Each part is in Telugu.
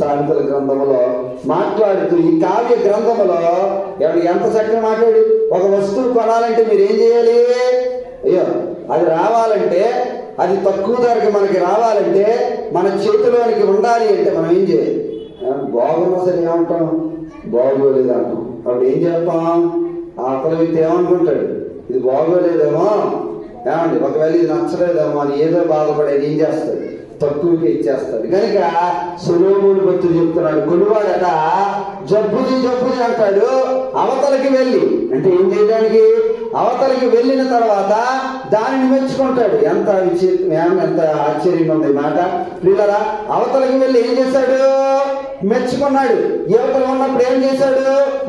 సామెతల గ్రంథములో మాట్లాడుతూ ఈ కావ్య గ్రంథములో ఎవడు ఎంత చక్కగా మాట్లాడు? ఒక వస్తువు కొనాలంటే మీరు ఏం చేయాలి? అయ్యో అది రావాలంటే అది తక్కువ ధరకు మనకి రావాలంటే మన చేతిలోనికి ఉండాలి అంటే మనం ఏం చేయాలి? బాగున్నా సరే ఏమంటాం? బాగోలేదు అంటాం అప్పుడు ఏం చేస్తాం? అతల వ్యక్తి ఏమనుకుంటాడు? ఇది బాగోలేదేమో. ఏమండి ఒకవేళ ఇది నచ్చలేదేమో అని ఏదో బాధపడేది ఏం చేస్తాడు? తక్కువకే ఇచ్చేస్తాడు. కనుక సులోముడు భక్తుడు చెప్తున్నాడు కొనువాడట జబ్బుది జబ్బుది అంటాడు. అవతలకి వెళ్ళి అంటే ఏం చేయడానికి? అవతలకి వెళ్ళిన తర్వాత దానిని మెచ్చుకుంటాడు. ఎంత విచిత్రం ఎంత ఆశ్చర్యంగా ఉంది మాట. పిల్లరా అవతలకి వెళ్ళి ఏం చేశాడు? మెచ్చుకున్నాడు. యువతలు ఉన్నప్పుడు ఏం చేశాడు?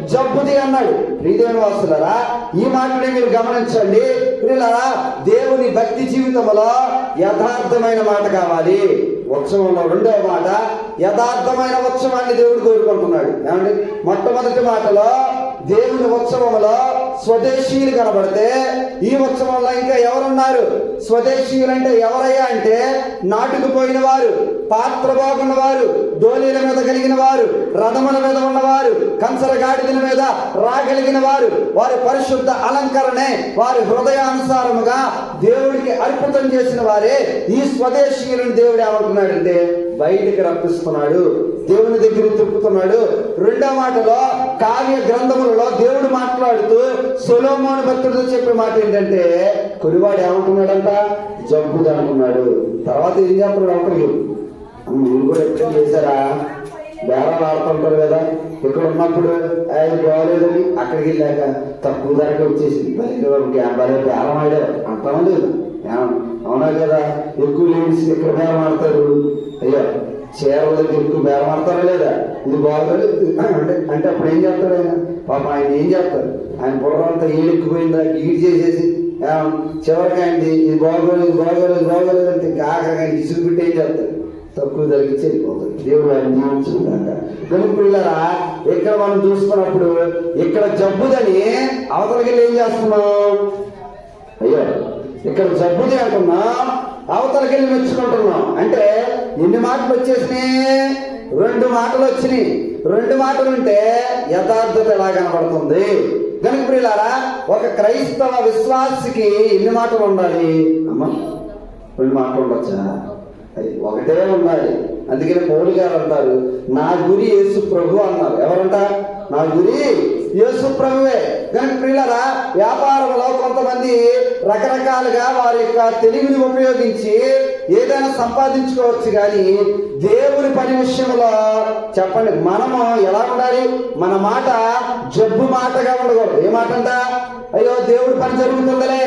జబ్బుది అన్నాడు. ప్రియదేవుని వాసులరా ఈ మాటని మీరు గమనించండి. పిల్లరా దేవుని భక్తి జీవితంలో యథార్థమైన మాట కావాలి. ఉత్సవంలో రెండవ మాట యథార్థమైన ఉత్సవాన్ని దేవుడు కోరుకుంటున్నాడు. ఏమండి? మొట్టమొదటి మాటలో దేవుని ఉత్సవంలో స్వదేశీయులు కనబడితే ఈ ఉత్సవంలో ఇంకా ఎవరున్నారు? స్వదేశీయులు అంటే ఎవరయ్యా అంటే నాటుకుపోయిన వారు పాత్ర బాగున్న వారు దోలీల మీద కలిగిన వారు రథముల మీద ఉన్నవారు కంసర గాడిదల మీద రాగలిగిన వారు వారి పరిశుద్ధ అలంకరణే వారి హృదయానుసారముగా దేవుడికి అర్పితం చేసిన వారే ఈ స్వదేశీయులను దేవుడు ఏమంటున్నాడంటే బయటికి రప్పిస్తున్నాడు దేవుని దగ్గర తిప్పుతున్నాడు. రెండో మాటలో కావ్య గ్రంథములలో దేవుడు మాట్లాడుతూ సులోమోని భక్తుడితో చెప్పే మాట ఏంటంటే కొనివాడు ఏమంటున్నాడంట? జబ్బుది అనుకున్నాడు తర్వాత ఏం చేస్తున్నాడు ఒకరికి మీరు కూడా ఎక్కడ చేశారా? బేరం ఆడుతుంటారు కదా. ఇక్కడ ఉన్నప్పుడు ఆయన బాగోలేదని అక్కడికి వెళ్ళాక తక్కువ ధరకే వచ్చేసింది. భలే బేరం ఆడారు. అంటామా లేదు అవునా కదా? ఎక్కువ లేడీస్ ఇక్కడ బేరం ఆడతారు? అయ్యా చీరల దగ్గర ఎక్కువ బేరం ఆడతారా లేదా? ఇది బాగోలేదు అంటే అంటే అప్పుడు ఏం చేస్తారు ఆయన? పాప ఆయన ఏం చేస్తారు ఆయన బుర్ర అంతా ఏడెక్కిపోయిందా? ఈడ్ చేసేసి చివరికి ఆయన ఇది బాగోలేదు బాగోలేదు బాగోలేదు అంటే కాకగా ఇసుగు పెట్టి ఏం చేస్తారు తక్కువ తగ్గించి వెళ్ళిపోతుంది దేవుడు ఆయన జీవించుకుంటాక కనుక పిల్లరా ఇక్కడ మనం చూసుకున్నప్పుడు ఇక్కడ జబ్బుదని అవతలకి ఏం చేస్తున్నాం అయ్యో ఇక్కడ జబ్బు చేయకుండా అవతలకి వెళ్ళి మెచ్చుకుంటున్నాం. అంటే ఎన్ని మార్పులు వచ్చేసినాయి రెండు మాటలు వచ్చినాయి. రెండు మాటలు ఉంటే యథార్థత ఎలా కనబడుతుంది? కనుక ప్రియులారా ఒక క్రైస్తవ విశ్వాసికి ఎన్ని మాటలు ఉండాలి? అమ్మా రెండు మాటలు ఉండొచ్చా? అది ఒకటే ఉండాలి. అందుకని పౌరు గారు అంటారు నా గురి యేసు ప్రభు అన్నారు. ఎవరంట? నా గురి యేసు ప్రభువే. కానీ పిల్లరా వ్యాపారంలో కొంతమంది రకరకాలుగా వారి యొక్క తెలివిని ఉపయోగించి ఏదైనా సంపాదించుకోవచ్చు కానీ దేవుని పని విషయంలో చెప్పండి మనము ఎలా ఉండాలి? మన మాట జబ్బు మాటగా ఉండకూడదు. ఏ మాట అంట? అయ్యో దేవుడి పని జరుగుతుందిలే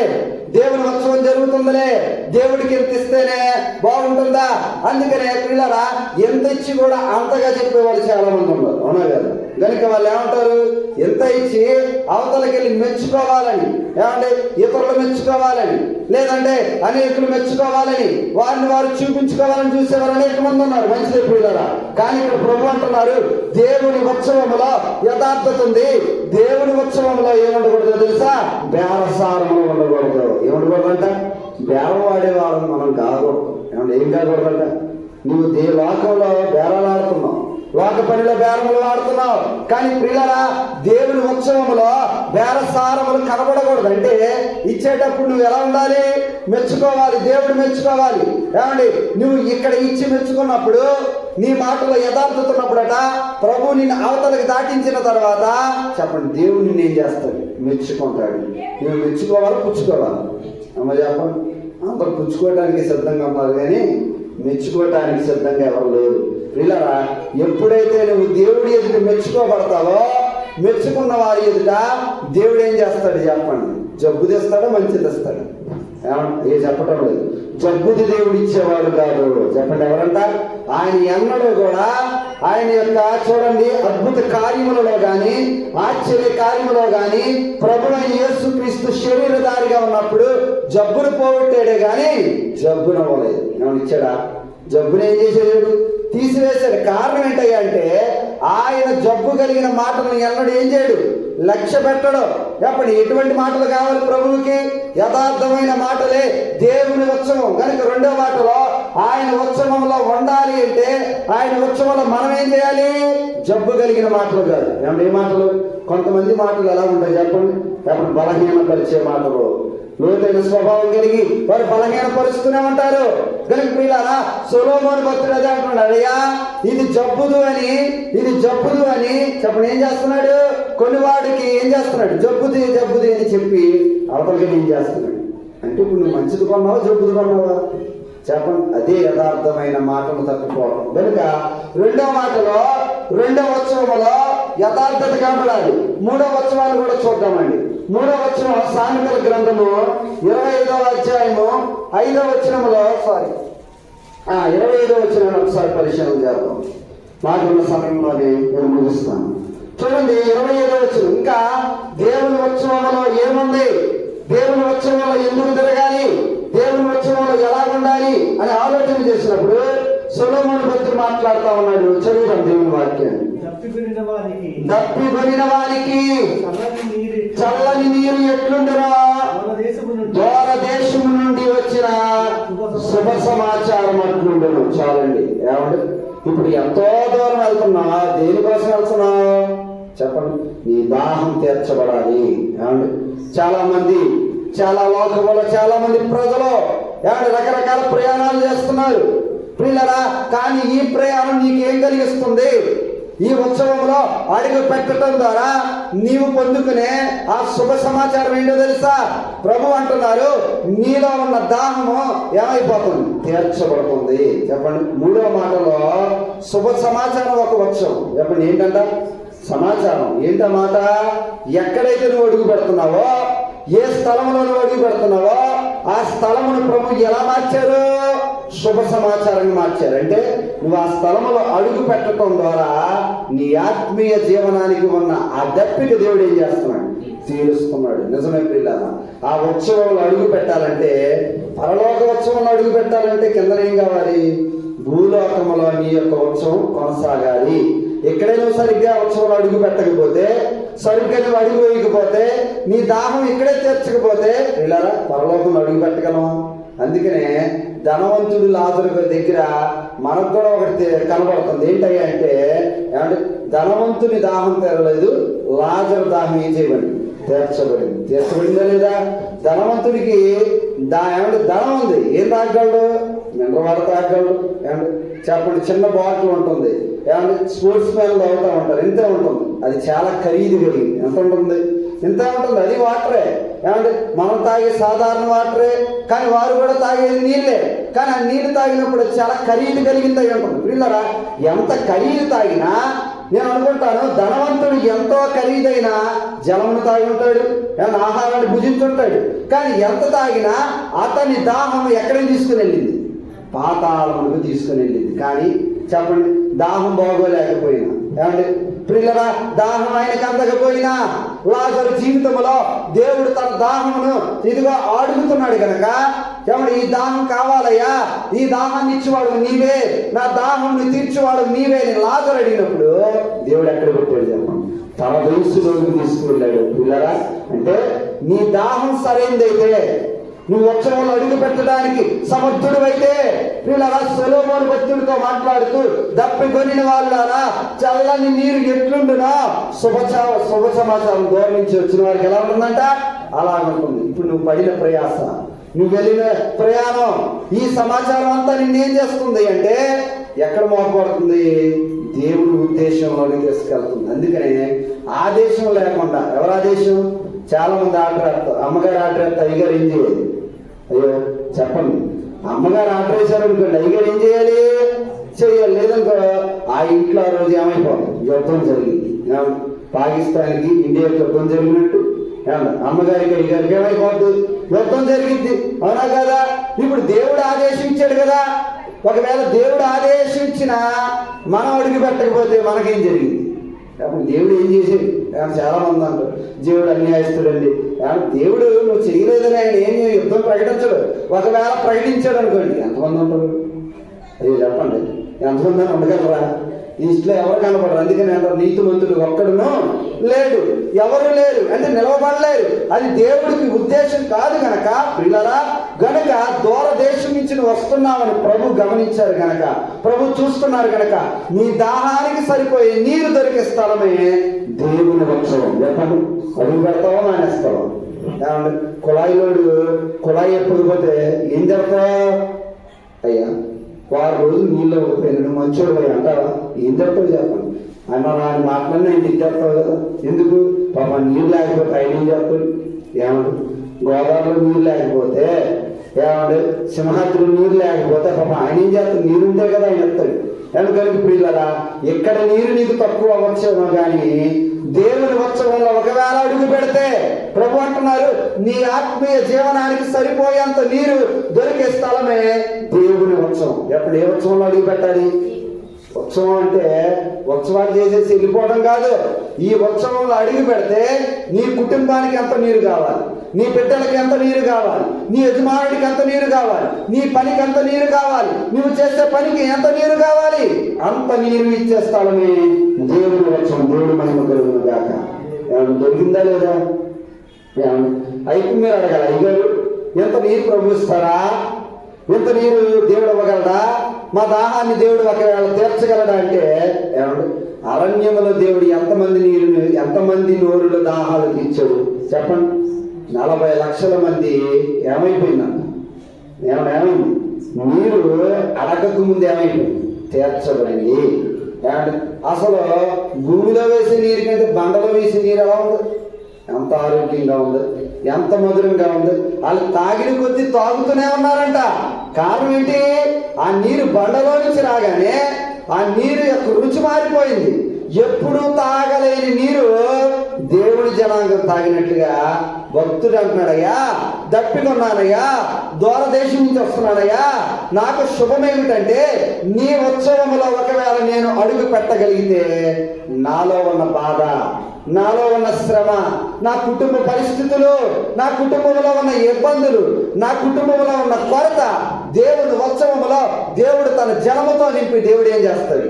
దేవుని ఉత్సవం జరుగుతుందిలే దేవుడికి ఎంత ఇస్తేనే బాగుంటుందా? అందుకనే పిల్లరా ఎంత ఇచ్చి కూడా అంతగా చెప్పేవాళ్ళు చాలా మంది ఉన్నారు. అవునా కదా? కనుక వాళ్ళు ఏమంటారు? ఎంత ఇచ్చి అవతలకి వెళ్ళి మెచ్చుకోవాలని ఏమంటే ఇతరులు మెచ్చుకోవాలని లేదంటే అనేకులు మెచ్చుకోవాలని వారిని వారు చూపించుకోవాలని చూసేవారు అనేక మంది ఉన్నారు. మంచి పిల్లరా కానీ ఇక్కడ ప్రభు అంటున్నారు దేవుని ఉత్సవంలో యథార్థత ఉంది. దేవుని ఉత్సవంలో ఏముండకూడదు తెలుసా? బేరసారములు ఉండకూడదు. ఏముండకూడదంట? బేరం వాళ్ళని మనం కాకూడదు ఏమంటే ఏం కాకూడదంట? నువ్వు దే లోకంలో బేరాలు ఆడుతున్నావు లోక పనిలో బేరములు ఆడుతున్నావు కానీ ప్రియులరా దేవుని ఉత్సవంలో బేరసారములు కనబడకూడదు. అంటే ఇచ్చేటప్పుడు నువ్వు ఎలా ఉండాలి? మెచ్చుకోవాలి. దేవుడు మెచ్చుకోవాలి. ఏమండి? నువ్వు ఇక్కడ ఇచ్చి మెచ్చుకున్నప్పుడు నీ మాటలో యథార్థత ఉన్నప్పుడట ప్రభు నిన్ను అవతలకి దాటించిన తర్వాత చెప్పండి దేవుడు నిన్ను ఏం చేస్తాడు? మెచ్చుకుంటాడు. నువ్వు మెచ్చుకోవాలి పుచ్చుకోవాలి. అమ్మ చెప్పండి అందరు పుచ్చుకోవడానికి సిద్ధంగా ఉన్నారు కానీ మెచ్చుకోవడానికి సిద్ధంగా ఎవరు లేరు. వీళ్ళరా ఎప్పుడైతే నువ్వు దేవుడి ఎదుట మెచ్చుకోబడతావో మెచ్చుకున్న వారి ఎదుట దేవుడు ఏం చేస్తాడు చెప్పండి? జబ్బు తెస్తాడా మంచి తెస్తాడు? ఏ చెప్పటం లేదు. జబ్బుది దేవుడు ఇచ్చేవాడు కాదు. చెప్పండి ఎవరంట? ఆయన ఎన్నడూ కూడా ఆయన యొక్క చూడండి అద్భుత కార్యములలో కానీ ఆశ్చర్య కార్యములో కానీ ప్రభుణ యేసు క్రీస్తు శరీరధారిగా ఉన్నప్పుడు జబ్బును పోగొట్టాడే కానీ జబ్బును అవ్వలేదు ఏమన్నా ఇచ్చాడా? జబ్బును ఏం చేసేవాడు తీసివేశాడు కారణం ఏంటయ్యా అంటే ఆయన జబ్బు కలిగిన మాటలను ఎన్నడూ ఏం చేయడు. లక్ష్య పెట్టడం. చెప్పండి ఎటువంటి మాటలు కావాలి ప్రభువుకి? యథార్థమైన మాటలే దేవుని ఉత్సవం. కనుక రెండో మాటలో ఆయన ఉత్సవంలో ఉండాలి అంటే ఆయన ఉత్సవంలో మనం ఏం చేయాలి? జబ్బు కలిగిన మాటలు కాదు. ఏమంటే ఏ మాటలు? కొంతమంది మాటలు ఎలా ఉంటాయి చెప్పండి? చెప్పండి బలహీనపరిచే మాటలు. లోతైన స్వభావం కలిగి వారు బలహీన పరుస్తూనే ఉంటారు. కనుక పిల్లరా సులోమోన్ భక్తుడు అదే అంటున్నాడు. అయ్యా ఇది జబ్బుదు అని ఇది జబ్బుదు అని చెప్పండి. ఏం చేస్తున్నాడు? కొన్ని వాడికి ఏం చేస్తున్నాడు? జబ్బుది జబ్బుది అని చెప్పి అవతలకి ఏం చేస్తున్నాడు? అంటే ఇప్పుడు నువ్వు మంచిది కొన్నావా జబ్బుది కొన్నావా? చెప్పండి అదే యథార్థమైన మాటలు తప్పిపోవడం కనుక రెండో మాటలో రెండో ఉత్సవంలో యథార్థత కనపడాలి. మూడో ఉత్సవాలు కూడా చూద్దామండి. మూడో వచనం సామెతల గ్రంథము ఇరవై ఐదవ అధ్యాయము ఐదవ వచనములో సారీ ఆ, ఇరవై ఐదవ వచనం ఒకసారి పరిశీలన చేద్దాం. మాకున్న సమయంలోనే నేను ముగిస్తాను. చూడండి ఇరవై ఐదవ వచనం. ఇంకా దేవుని ఉత్సవంలో ఏముంది? దేవుని ఉత్సవంలో ఎందుకు తిరగాలి? దేవుని ఉత్సవంలో ఎలా ఉండాలి అని ఆలోచన చేసినప్పుడు సొలముని భక్తుడు మాట్లాడుతూ ఉన్నాడు. చదువుతాం దేవుని వాక్యాన్ని. దప్పికొనిన వారికి. చల్లని నీరు ఎట్లుండురా? దూర దేశం నుండి వచ్చిన శుభ సమాచారం. అట్లుండును. చాలండి. ఏమండి? ఇప్పుడు ఎంతో దూరం వెళ్తున్నావా దేనికోసం వెళ్తున్నావు? చెప్పండి. నీ దాహం తీర్చబడాలి. ఏమండి? చాలా మంది చాలా లోకంలో చాలా మంది ప్రజలు ఏమండి రకరకాల ప్రయాణాలు చేస్తున్నారు. ప్రియులరా కానీ ఈ ప్రయాణం నీకేం కలిగిస్తుంది? ఈ ఉత్సవంలో అడుగు పెట్టడం ద్వారా నీవు పొందుకునే ఆ శుభ సమాచారం ఏంటో తెలుసా? ప్రభు అంటున్నారు నీలో ఉన్న దాహము ఏమైపోతుంది? తీర్చబడుతుంది. చెప్పండి. మూడో మాటలో శుభ సమాచారం ఒక ఉత్సవం చెప్పండి ఏంటంట? సమాచారం. ఏంట మాట? ఎక్కడైతే నువ్వు అడుగు పెడుతున్నావో ఏ స్థలంలో నువ్వు అడుగు పెడుతున్నావో ఆ స్థలమును ప్రభు ఎలా మార్చారు? శుభ సమాచారాన్ని మార్చారు. అంటే నువ్వు ఆ స్థలంలో అడుగు పెట్టడం ద్వారా నీ ఆత్మీయ జీవనానికి ఉన్న ఆ దప్పిక దేవుడు ఏం చేస్తున్నాడు? తీరుస్తున్నాడు నిజమే పిల్ల ఆ ఉత్సవంలో అడుగు పెట్టాలంటే పరలోక ఉత్సవంలో అడుగు పెట్టాలంటే కింద ఏం కావాలి? భూలోకంలో నీ యొక్క ఉత్సవం కొనసాగాలి. ఎక్కడైనా నువ్వు సరిగ్గా ఉత్సవంలో అడుగు పెట్టకపోతే సరిగ్గా నువ్వు అడుగు వేయకపోతే నీ దాహం ఇక్కడే తీర్చకపోతే పిల్లరా పరలోకంలో అడుగు పెట్టగలం అందుకనే ధనవంతుడు లాజరు దగ్గర మనకు కూడా ఒకటి కనబడుతుంది. ఏంటయ్యా అంటే ఏమంటే ధనవంతుని దాహం తెరలేదు లాజరు దాహం ఏం చేయబడింది? తీర్చబడింది. తీర్చబడిందా లేదా? ధనవంతుడికి దా ఏమంటే ధనం ఉంది. ఏం తాగలడు మినరల్ వాటర్ తాగలడు ఏమంటే చెప్పండి చిన్న బాటిల్ ఉంటుంది. ఏమంటే స్పోర్ట్స్ మ్యాన్ తాగుతూ ఉంటారు. ఇంతే ఉంటుంది? అది చాలా ఖరీదు కలిగింది. ఎంత ఉంటుంది? ఇంత ఉంటుంది అది వాటరే. ఏమంటే మనం తాగే సాధారణ వాటరే కానీ వారు కూడా తాగేది నీళ్ళే. కానీ ఆ నీళ్ళు తాగినప్పుడు చాలా ఖరీదు కలిగింది అయి ఉంటుంది. ఎంత ఖరీదు తాగినా నేను అనుకుంటాను ధనవంతుడు ఎంతో ఖరీదైన జలమును తాగి ఉంటాడు ఆహారాన్ని భుజించుంటాడు. కానీ ఎంత తాగినా అతని దాహం ఎక్కడికి తీసుకుని వెళ్ళింది? పాతాళములకు తీసుకుని వెళ్ళింది. కానీ చెప్పండి దాహం బాగోలేకపోయినా. ఏమంటే ప్రిల్లరా దాహం ఆయనకు అందకపోయినా లాజరు జీవితంలో దేవుడు తన దాహమును ఇదిగా అడుగుతున్నాడు కనుక ఏమండి ఈ దాహం కావాలయ్యా ఈ దాహాన్ని ఇచ్చేవాడు నీవే నా దాహంని తీర్చేవాడు నీవే అని లాజరు అడిగినప్పుడు దేవుడు ఎక్కడ పెట్టాడు తన వయసులోకి తీసుకువెళ్ళాడు. పిల్లరా అంటే నీ దాహం సరైనదైతే నువ్వు వచ్చిన అడుగు పెట్టడానికి సమర్థుడు అయితే వీళ్ళ సొలోమోని భక్తుడితో మాట్లాడుతూ దప్పికొనిన వాళ్ళారా చల్లని నీరు ఎట్లుండునా? శుభచ శుభ సమాచారం దూరం వచ్చిన వారికి ఎలా ఉంటుందంట? అలా ఉంటుంది. ఇప్పుడు నువ్వు పడిన ప్రయాస. నువ్వు వెళ్ళిన ప్రయాణం ఈ సమాచారం అంతా నిన్నేం చేస్తుంది అంటే ఎక్కడ మోపడుతుంది దేవుడి ఉద్దేశంలోనే తీసుకెళ్తుంది. అందుకనే ఆదేశం లేకుండా ఎవరు ఆదేశం? చాలా మంది ఆర్డర్ వేస్తారు అమ్మగారు ఆర్డర్ వేస్తారు అయ్యగారు ఏం చేయాలి? అయ్యో చెప్పండి. అమ్మగారు ఆర్డర్ వేశారు అనుకోండి అయ్యగారు ఏం చేయాలి? చేయాలి. లేదనుకో ఆ ఇంట్లో ఆ రోజు ఏమైపోతుంది? యుద్ధం జరిగింది. పాకిస్తాన్కి ఇండియాకి యుద్ధం జరిగినట్టు. అమ్మగారికి అయ్యగారికి ఏమైపోతుంది యుద్ధం జరిగింది. అవునా కదా? ఇప్పుడు దేవుడు ఆదేశించాడు కదా. ఒకవేళ దేవుడు ఆదేశించిన మనం అడిగి పెట్టకపోతే మనకేం జరిగింది? అప్పుడు దేవుడు ఏం చేసేది ఏమన్నా చాలా మంది అంటారు దేవుడు అన్యాయస్తుడండి. ఏమన్నా దేవుడు నువ్వు చేయలేదని ఆయన ఏం యుద్ధం ప్రకటించడు. ఒకవేళ ప్రకటించాడు అనుకోండి ఎంతమంది ఉంటారు? అయ్యో చెప్పండి. ఎంతమంది అని ఉండగలరా? ఇంట్లో ఎవరు కనపడరు. అందుకని అంటారు నీతిమంతుడు ఒక్కడును లేడు. ఎవరు లేరు. అంటే నిలవబడలేరు. అది దేవుడికి ఉద్దేశం కాదు గనక పిల్లరా గనక దూరదేశం నుంచి వస్తున్నామని ప్రభు గమనించారు గనక ప్రభు చూస్తున్నారు గనక నీ దాహానికి సరిపోయే నీరు దొరికే స్థలమే దేవుని వృక్షం. చెప్పండి అడుగు పెడతావో మానేస్తావా? కుళాయిలోడు కుళాయి ఎప్పుడు పోతే ఏం జరుగుతా అయ్యా వారు రోజులు నీళ్ళు రెండు మంచోడు పోయి అంటావా ఏం చెప్తావు చెప్పండి ఆయన ఆయన మాట్లాడినా ఆయన తిట్టేస్తావు కదా. ఎందుకు? పాప నీళ్ళు లేకపోతే ఆయన ఏం చేస్తాడు ఏమంటారు గోదావరిలో నీళ్ళు లేకపోతే ఏమండు సింహాద్రి నీళ్ళు లేకపోతే పాప ఆయన ఏం చేస్తాడు? నీరుంటే కదా ఆయన చెప్తాడు. ఎందుకని పిల్లరా ఇక్కడ నీరు నీకు తక్కువ వచ్చేమో కానీ దేవుని ఉత్సవంలో ఒకవేళ అడుగు పెడితే ప్రభు అంటున్నారు నీ ఆత్మీయ జీవనానికి సరిపోయేంత నీరు దొరికే స్థలమే దేవుని ఉత్సవం ఎప్పుడు ఏ ఉత్సవంలో అడుగు పెట్టాలి? ఉత్సవం అంటే ఉత్సవాలు చేసేసి వెళ్ళిపోవడం కాదు. ఈ ఉత్సవంలో అడిగి పెడితే నీ కుటుంబానికి ఎంత నీరు కావాలి? నీ బిడ్డలకి ఎంత నీరు కావాలి? నీ యజమానుడికి ఎంత నీరు కావాలి? నీ పనికి ఎంత నీరు కావాలి? నువ్వు చేసే పనికి ఎంత నీరు కావాలి? అంత నీరు ఇచ్చేస్తాడని దేవుడు దేవుని దేవుడు మహిమ కలుగును కాక ఏమన్నా దొరికిందా లేదా? అయితే మీరు అడగాలి. అయ్యారు ఎంత నీరు ప్రభుస్తారా ఎంత నీరు దేవుడు ఇవ్వగలరా మా దాహాన్ని దేవుడు ఒకవేళ తీర్చగలడా అంటే ఏమండి అరణ్యములో దేవుడు ఎంతమంది నీరు ఎంతమంది నోరులో దాహాలు తీర్చాడు? చెప్పండి. నలభై లక్షల మంది ఏమైపోయిందన్న ఏమన్నా ఏమైంది నీరు అడగకు ముందు ఏమైపోయింది? తీర్చబడింది. ఏమంటే అసలు భూమిలో వేసే నీరు కంటే బండలో వేసే నీరు ఎలా ఉంది? ఎంత ఆరోగ్యంగా ఉంది? ఎంత మధురంగా ఉంది? వాళ్ళు తాగిన కొద్దీ తాగుతూనే ఉన్నారంట. కారణం ఏంటి? ఆ నీరు బండలో నుంచి రాగానే ఆ నీరు యొక్క రుచి మారిపోయింది. ఎప్పుడు తాగలేని నీరు దేవుడి జనాంగం తాగినట్లుగా భక్తుడు అంటున్నాడయ్యా దప్పికొన్నానయ్యా దూరదేశం నుంచి వస్తున్నాడయ్యా నాకు శుభమేమిటంటే నీ ఉత్సవంలో ఒకవేళ నేను అడుగు పెట్టగలిగితే నాలో ఉన్న బాధ నాలో ఉన్న శ్రమ నా కుటుంబ పరిస్థితులు నా కుటుంబంలో ఉన్న ఇబ్బందులు నా కుటుంబంలో ఉన్న కొరత దేవుని ఉత్సవంలో దేవుడు తన జన్మతో నింపి దేవుడు ఏం చేస్తాడు?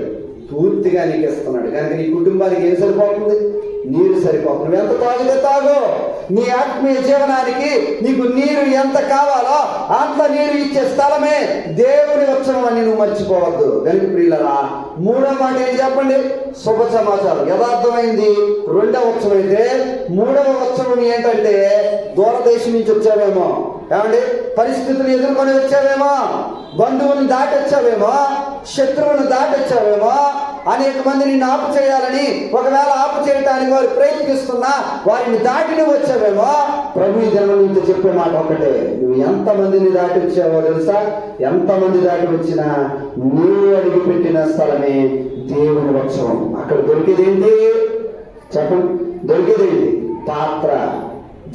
పూర్తిగా నీకు ఇస్తున్నాడు. కనుక నీ కుటుంబానికి ఏం సరిపోతుంది? నీరు సరిపోతుంది నువ్వు ఎంత తాగితే తాగు. నీ ఆత్మీయ జీవనానికి నీకు నీరు ఎంత కావాలో అంత నీరు ఇచ్చే స్థలమే దేవుని ఉత్సవం అని నువ్వు మర్చిపోవద్దు. కనుక ప్రియులరా మూడో మాట ఏం చెప్పండి? శుభ సమాచారం. యథార్థమైంది. రెండవ ఉత్సవం అయితే మూడవ ఉత్సవం ఏంటంటే దూరదేశం నుంచి వచ్చావేమో. ఏమండి? పరిస్థితులు ఎదుర్కొని వచ్చావేమో. బంధువుని దాటొచ్చావేమో? శత్రువులను శత్రువుని అనేక మంది నిన్ను ఆపు చేయాలని ఒకవేళ ఆపు చేయడానికి వారు ప్రయత్నిస్తున్నా వారిని దాటి నువ్వు వచ్చావేమో? ప్రభు జనం దినం చెప్పే మాట ఒకటే నువ్వు ఎంత మందిని దాటి వచ్చావో తెలుసా? ఎంత మంది దాటి వచ్చినా నీవు అడిగి పెట్టిన స్థలమే దేవుని ఉత్సవం అక్కడ దొరికేదేంటి చెప్పండి దొరికేది ఏంటి? పాత్ర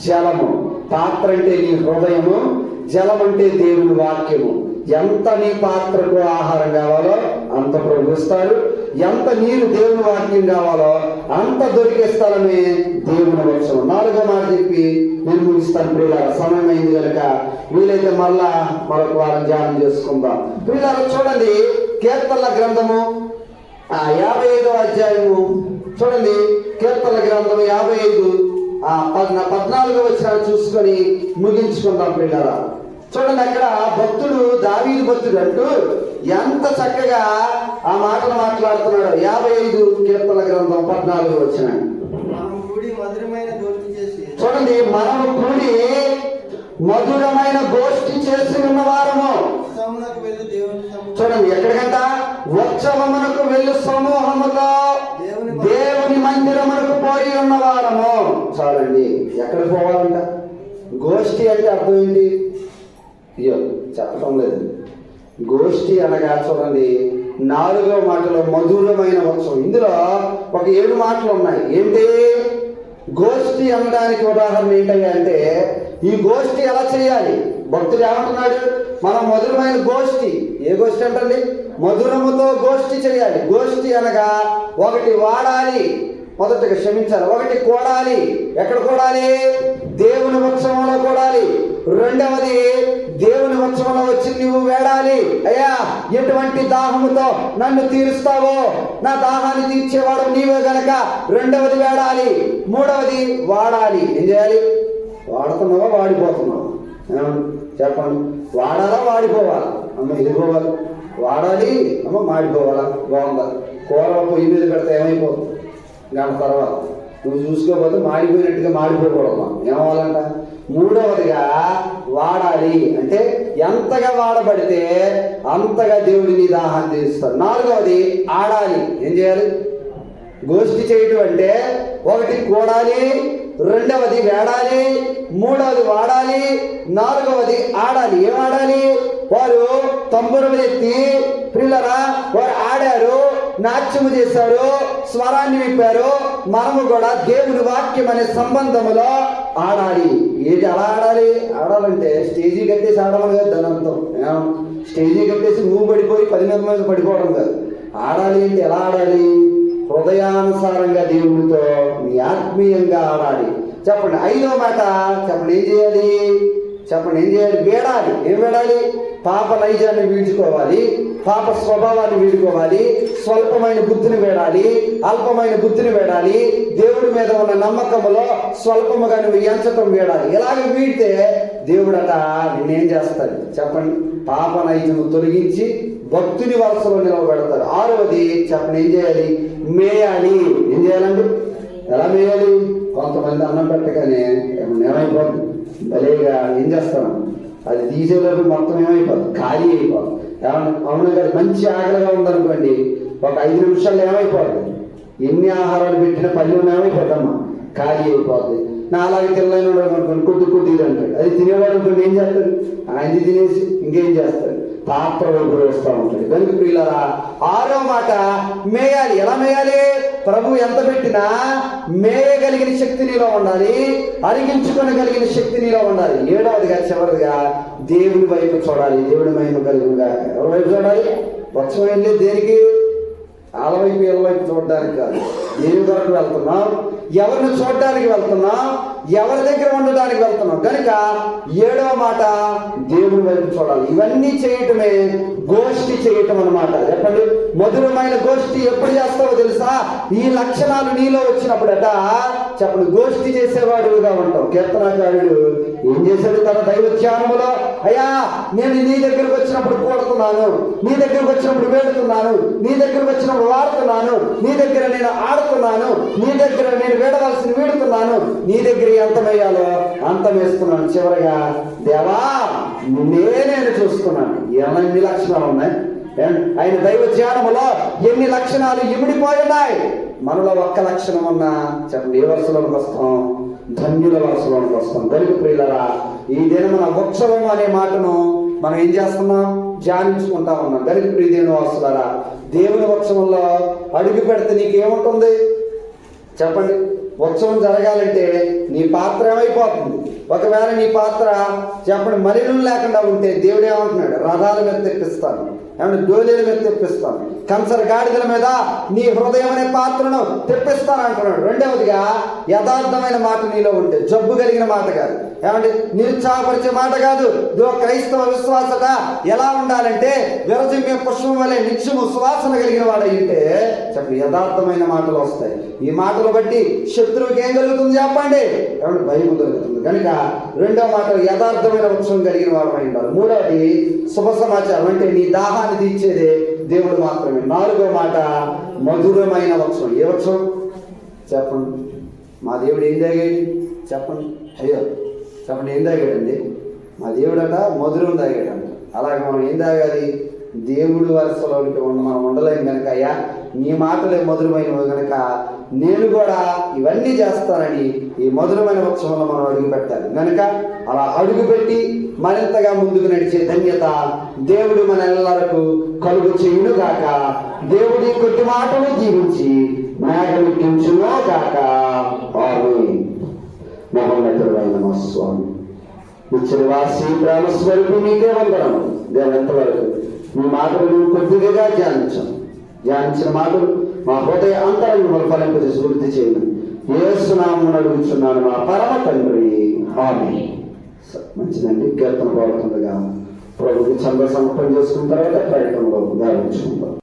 జలము. పాత్ర అంటే నీ హృదయము. జలం అంటే దేవుని వాక్యము. ఎంత నీ పాత్రకు ఆహారం కావాలో అంత ప్రభుస్తారు ఎంత నీరు దేవుని వాక్యం కావాలో అంత దొరికే స్థలమే దేవుని వృక్షం నాలుగో మాట చెప్పి నేను ముగిస్తాను ప్రియులారా. సమయం అయింది కనుక వీలైతే మళ్ళా మరొక వారం ధ్యానం చేసుకుందాం. ప్రియులారా చూడండి కీర్తనల గ్రంథము ఆ యాభై ఐదో అధ్యాయము. చూడండి కీర్తన గ్రంథము యాభై ఐదు ఆ పద్నా పద్నాలుగో వచ్చిన చూసుకొని ముగించుకుందాం పిల్లరా చూడండి అక్కడ భక్తుడు దావీదు భక్తుడు అంటూ ఎంత చక్కగా ఆ మాటలు మాట్లాడుతున్నాడు. యాభై ఐదు కీర్తన గ్రంథం పద్నాలుగు వచ్చిన చూడండి మనము కూడి మధురమైన గోష్ఠి చేసి ఉన్న వారము ఉత్సవమునకు వెళ్ళి దేవుని సముఖ- చూడండి ఎక్కడికంట? ఉత్సవమునకు వెళ్ళు సమూహముతో దేవుని మందిరమునకు పోయి ఉన్న వారము చాలండి ఎక్కడ పోవాలంట? గోష్ఠి అంటే అర్థం ఏంటి? అయ్యో చెప్పటం లేదు. గోష్ఠి అనగా చూడండి నాలుగో మాటలో మధురమైన ఉత్సవం ఇందులో ఒక ఏడు మాటలు ఉన్నాయి. ఏంటి గోష్ఠి అనడానికి ఉదాహరణ ఏంటయ్యా అంటే ఈ గోష్ఠి ఎలా చేయాలి? భక్తుడు ఏమంటున్నాడు? మనం మధురమైన గోష్ఠి. ఏ గోష్ఠి అంటండి? మధురముతో గోష్ఠి చేయాలి. గోష్ఠి అనగా ఒకటి వాడాలి. మొదటగా క్షమించాలి. ఒకటి కూడాలి. ఎక్కడ కూడాలి? దేవుని ఉత్సవంలో కూడాలి. రెండవది దేవుని ఉత్సవంలో వచ్చి నువ్వు వేడాలి. అయ్యా ఎటువంటి దాహముతో నన్ను తీరుస్తావో నా దాహాన్ని తీర్చేవాడు నీవే గనక. రెండవది వేడాలి మూడవది వాడాలి. ఏం చేయాలి? వాడుతున్నావా వాడిపోతున్నావా? చెప్పండి. వాడాలా వాడిపోవాలా? అమ్మ ఎదుర్కోవాలి వాడాలి అమ్మ మాడిపోవాలా? బాగుందా? కూర పొయ్యి మీద పెడితే ఏమైపోతుంది? గంట తర్వాత. నువ్వు చూసుకోకపోతే మాడిపోయినట్టుగా మాడిపోకూడదు ఏమవ్వాలంట? మూడవదిగా వాడాలి. అంటే ఎంతగా వాడబడితే అంతగా దేవుడిని దాహం తీరుస్తాడు నాలుగవది ఆడాలి. ఏం చేయాలి? గోష్ఠి చేయటం అంటే ఒకటి కూడాలి రెండవది వేడాలి మూడవది వాడాలి నాలుగవది ఆడాలి. ఏం ఆడాలి? వారు తంబురులు ఎత్తి పిల్లరా వారు ఆడారు నాట్యము చేశారు స్వరాన్ని విప్పారు మనము కూడా దేవుని వాక్యం అనే సంబంధములో ఆడాలి. ఏది అలా ఆడాలి? ఆడాలంటే స్టేజీ కట్టేసి ఆడాలి కాదు దాని అర్థం. స్టేజీ కట్టేసి నువ్వు పడిపోయి పది మంది మీద పడిపోవడం కాదు. ఆడాలి అంటే ఎలా ఆడాలి? హృదయానుసారంగా దేవునితో మీ ఆత్మీయంగా ఆడాలి. చెప్పండి. ఐదో మాట చెప్పండి. ఏం చేయాలి? చెప్పండి. ఏం చేయాలి? వేడాలి. ఏం వేడాలి? పాప నైజాన్ని వీడ్చుకోవాలి పాప స్వభావాన్ని వీడుకోవాలి స్వల్పమైన బుద్ధిని వేడాలి అల్పమైన బుద్ధిని వేడాలి దేవుడి మీద ఉన్న నమ్మకంలో స్వల్పముగా నువ్వు ఎంచటం వేడాలి. ఇలాగ వీడితే దేవుడట నేనేం చేస్తాడు? చెప్పండి. పాప నైజము తొలగించి భక్తుని వరుసలో నిలవబెడతారు ఆరవది చెప్పండి ఏం చేయాలి? మేయాలి. ఏం చేయాలండి? ఎలా మేయాలి? కొంతమంది అన్నం పెట్టగానే ఏమైపోతుంది భలేగా ఏం చేస్తాను అది తీసేలోపు మొత్తం ఏమైపోతుంది ఖాళీ అయిపోతుంది అవును కదా మంచి ఆకలిగా ఉందనుకోండి ఒక ఐదు నిమిషాలు ఏమైపోతుంది ఎన్ని ఆహారాలు పెట్టిన పల్లెలు ఏమైపోద్దమ్మా? ఖాళీ అయిపోతుంది నా అలాగే తెల్లని అనుకోండి కొద్ది కొద్దిగా అంటాడు. అది తినేవాడు అనుకోండి ఏం చేస్తాడు? ఆయన తినేసి ఇంకేం చేస్తాడు? పాత్ర వైపు ఉంటుంది ఉంటాడు. కనుక ప్రియులారా ఆరో మాట మేయాలి. ఎలా మేయాలి? ప్రభు ఎంత పెట్టినా మేయగలిగిన శక్తి నీలో ఉండాలి. అరిగించుకొనగలిగిన శక్తి నీలో ఉండాలి. ఏడవదిగా చివరిదిగా దేవుని వైపు చూడాలి. దేవుని మహిమ కలిగినగా ఎవరి వైపు చూడాలి? వచ్చం వెళ్ళి దేనికి? వాళ్ళ వైపు వైపు చూడడానికి కాదు. దేని వరకు వెళ్తున్నాం. ఎవరిని చూడడానికి వెళ్తున్నాం? ఎవరి దగ్గర ఉండడానికి వెళ్తున్నాం? కనుక ఏడవ మాట దేవుని వైపు చూడాలి. ఇవన్నీ చేయటమే గోష్ఠి చేయటం అన్నమాట. చెప్పండి. మధురమైన గోష్ఠి ఎప్పుడు చేస్తావో తెలుసా? ఈ లక్షణాలు నీలో వచ్చినప్పుడట. చెప్పండి. గోష్ఠి చేసేవాడుగా ఉంటాం కీర్తనాకారుడు ఏం చేశాడు తన దైవ అయ్యా నేను నీ దగ్గరకు వచ్చినప్పుడు కూడుతున్నాను నీ దగ్గరకు వచ్చినప్పుడు వేడుతున్నాను నీ దగ్గరకు వచ్చినప్పుడు వాడుతున్నాను నీ దగ్గర నేను ఆడుతున్నాను నీ దగ్గర నేను వేడవలసిన వేడుతున్నాను నీ దగ్గర ఎంత వేయాలో? అంత చివరిగా దేవా నిన్నే నేను చూస్తున్నాను. ఎన్ని లక్షణాలు ఉన్నాయి? ఏం? ఆయన దైవ ధ్యానములో ఎన్ని లక్షణాలు ఇమిడిపోయి ఉన్నాయి? మనలో ఒక్క లక్షణం ఉన్నా చెప్పండి ఏ వరుసలోకి వస్తాం ధన్యుల వాసులోనికి వస్తాం. గరుగు ప్రియులరా ఈ దినం మన ఉత్సవం అనే మాటను మనం ఏం చేస్తున్నాం? ధ్యానించుకుంటా ఉన్నాం. గరుగు ప్రియ దేవుని వరుసలరా దేవుని ఉత్సవంలో అడుగు పెడితే నీకేముంటుంది? చెప్పండి. ఉత్సవం జరగాలంటే నీ పాత్ర ఏమైపోతుంది? ఒకవేళ నీ పాత్ర చెప్పండి మలినం లేకుండా ఉంటే దేవుడు ఏమంటున్నాడు? రథాల మీద తెప్పిస్తాను. ఏమైనా డోలీల మీద తెప్పిస్తాను కంచర గాడిదల మీద నీ హృదయం అనే పాత్రను తెప్పిస్తాను అంటున్నాడు. రెండవదిగా యథార్థమైన మాట నీలో ఉంటే జబ్బు కలిగిన మాట కాదు. ఏమంటే నిరుత్సాహపరిచే మాట కాదు. ఇదో క్రైస్తవ విశ్వాసత ఎలా ఉండాలంటే విరజిమ్మే పుష్పం వలె నిత్యము సువాసన కలిగిన వాడైతే చెప్పండి యథార్థమైన మాటలు వస్తాయి. ఈ మాటలు బట్టి శత్రువుకి ఏం కలుగుతుంది చెప్పండి? ఏమంటే భయం కలుగుతుంది. కనుక రెండో మాట యథార్థమైన ఉత్సవం కలిగిన వారు అయి ఉండాలి. మూడవది శుభ సమాచారం. అంటే నీ దాహాన్ని తీర్చేదే దేవుడు మాత్రమే. నాలుగో మాట మధురమైన ఉత్సవం ఏ ఉత్సవం చెప్పండి. మా దేవుడు ఏం తాగాడు? చెప్పండి. అయ్యో చెప్పండి ఏం తాగాడండి? మా దేవుడట మధురం తాగాడంట. అలాగే మనం ఏం తాగాలి? దేవుడు వరుసలోనికి మనం ఉండలేము కనుక అయ్యా నీ మాటలే మధురమైనవి కనుక నేను కూడా ఇవన్నీ చేస్తానని ఈ మధురమైన ఉత్సవంలో మనం అడుగు పెట్టాలి. కనుక అలా అడుగు పెట్టి మరింతగా ముందుకు నడిచే ధన్యత దేవుడు మన ఎల్లరకు కలుగు చేయును గాక. దేవుడి కొద్ది మాటలు జీవించి మేఘమిట్టించునో గాక. మహోన్నతుడైన మా స్వామి నిత్యనివాసి ప్రేమస్వరూపి మీకే వందనం దేవంతవరకు మీ మాటలు కొద్దిగా ధ్యానించాం. ధ్యానించిన మాటలు మా హృదయ అంతరంగం ఫలింపజేసి వృద్ధి చేయండి ఏసునామం అడుగుతున్నాను మా పరమ తండ్రి. ఆమె మంచిదండి. కీర్తన పాడుతుండగా ప్రభుకి చంద సమర్పణ చేసుకున్న తర్వాత ప్రకటనలో గావించుకుందాం.